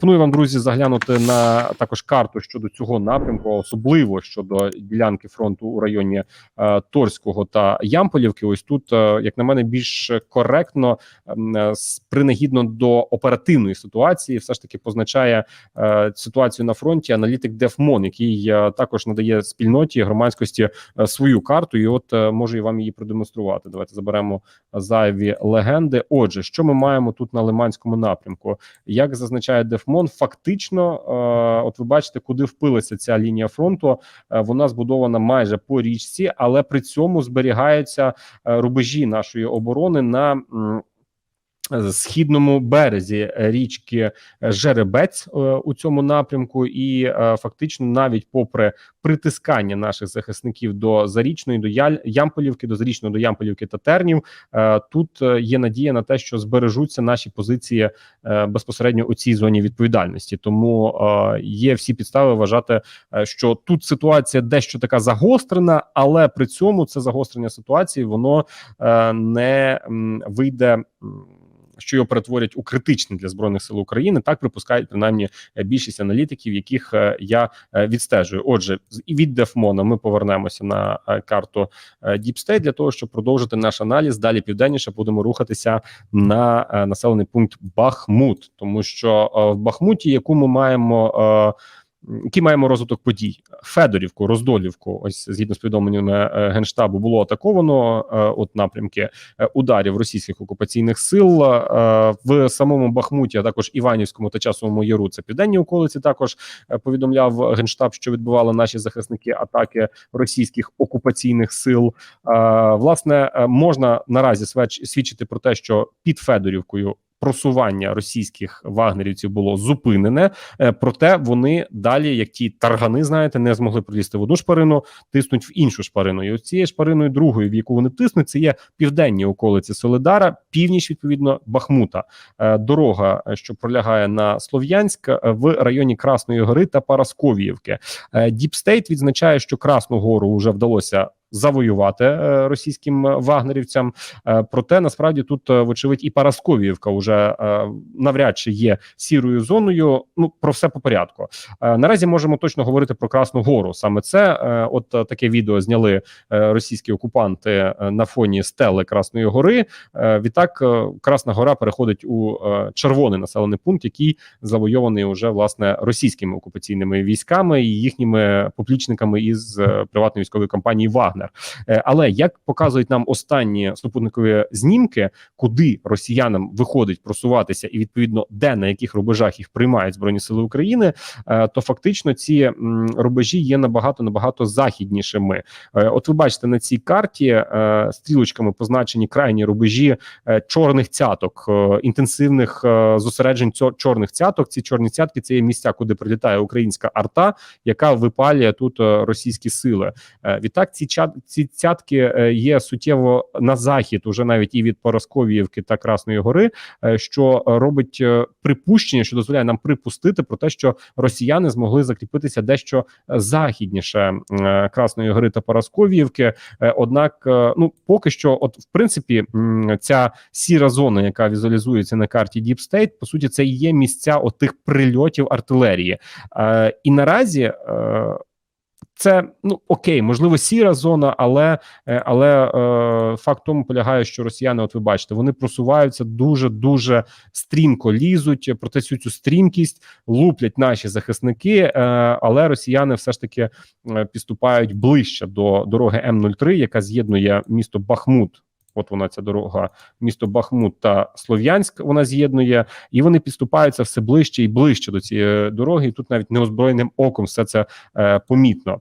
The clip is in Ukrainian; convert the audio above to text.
Пропоную вам, друзі, заглянути на також карту щодо цього напрямку, особливо щодо ділянки фронту у районі е, Торського та Ямполівки. Ось тут, е, як на мене, більш коректно е, принагідно до оперативної ситуації, все ж таки позначає е, ситуацію на фронті аналітик Дефмон, який е, також надає спільноті громадськості е, свою карту, і от е, можу і вам її продемонструвати. Давайте заберемо зайві легенди. Отже, що ми маємо тут на Лиманському напрямку? Як зазначає Дефмон, фактично, е, от ви бачите, куди впилася ця лінія фронту. Е, вона збудована майже по річці, але при цьому зберігаються е, рубежі нашої оборони на. М, Східному березі річки Жеребець е, у цьому напрямку, і е, фактично, навіть попри притискання наших захисників до зарічної, до Ямполівки, до зарічної до Ямполівки та Тернів, е, тут е, є надія на те, що збережуться наші позиції е, безпосередньо у цій зоні відповідальності. Тому е, є всі підстави вважати, е, що тут ситуація дещо така загострена, але при цьому це загострення ситуації воно е, не вийде. Що його перетворять у критичний для збройних сил України, так припускають принаймні е, більшість аналітиків, яких е, я е, відстежую. Отже, від Дефмона ми повернемося на карту State для того, щоб продовжити наш аналіз. Далі південніше будемо рухатися на населений пункт Бахмут, тому що в Бахмуті, яку ми маємо. Який маємо розвиток подій? Федорівку, Роздолівку, ось згідно з повідомленнями е, генштабу, було атаковано е, от напрямки е, ударів російських окупаційних сил в самому Бахмуті, а також Іванівському та часовому яру. Це південні околиці. Також повідомляв генштаб, що відбували наші захисники атаки російських окупаційних сил. Власне, можна наразі свідчити про те, що під Федорівкою. Просування російських вагнерівців було зупинене, е, проте вони далі, як ті таргани, знаєте, не змогли пролізти в одну шпарину, тиснуть в іншу шпарину. І цією шпариною другою, в яку вони тиснуть, це є південні околиці Солидара, північ, відповідно, Бахмута. Е, Дорога, е, що пролягає на Слов'янськ в районі Красної Гори та Парасковіївки. Діпстейт відзначає, що Красну Гору вже вдалося. Завоювати е, російським е, вагнерівцям, Е, проте насправді тут вочевидь і Парасковіївка вже навряд чи є сірою зоною. Ну про все по порядку. Наразі можемо точно говорити про Красну Гору. Саме це от таке відео зняли російські окупанти на фоні стели Красної Гори. Відтак, Красна Гора переходить у червоний населений пункт, який завойований уже власне російськими окупаційними військами і їхніми поплічниками із приватної військової компанії Вагнер. Е, Але як показують нам останні супутникові знімки, куди росіянам виходить просуватися, і відповідно де на яких рубежах їх приймають збройні сили України, е, то фактично ці рубежі є набагато набагато західнішими. Е, От ви бачите на цій карті стрілочками позначені крайні рубежі чорних цяток, інтенсивних зосереджень чорних цяток. Ці чорні цятки це є місця, куди прилітає українська арта, яка випалює тут російські сили. Відтак, ці ці цятки е, є суттєво на захід, уже навіть і від Поросковіївки та Красної Гори, е, що робить е, припущення, що дозволяє нам припустити про те, що росіяни змогли закріпитися дещо західніше Красної Гори та Поросковіївки. Однак, ну поки що, от в принципі, ця сіра зона, яка візуалізується на карті Deep State, по суті, це і є місця отих прильотів артилерії. І наразі. Це ну окей, можливо, сіра зона, але е, але е, факт тому полягає, що росіяни, от ви бачите, вони просуваються дуже дуже стрімко лізуть. Проте цю цю стрімкість луплять наші захисники, е, але росіяни все ж таки е, підступають ближче до дороги М03, яка з'єднує місто Бахмут. От вона ця дорога, місто Бахмут та Слов'янськ. Вона з'єднує, і вони підступаються все ближче і ближче до цієї дороги. І тут навіть неозброєним оком все це е, помітно.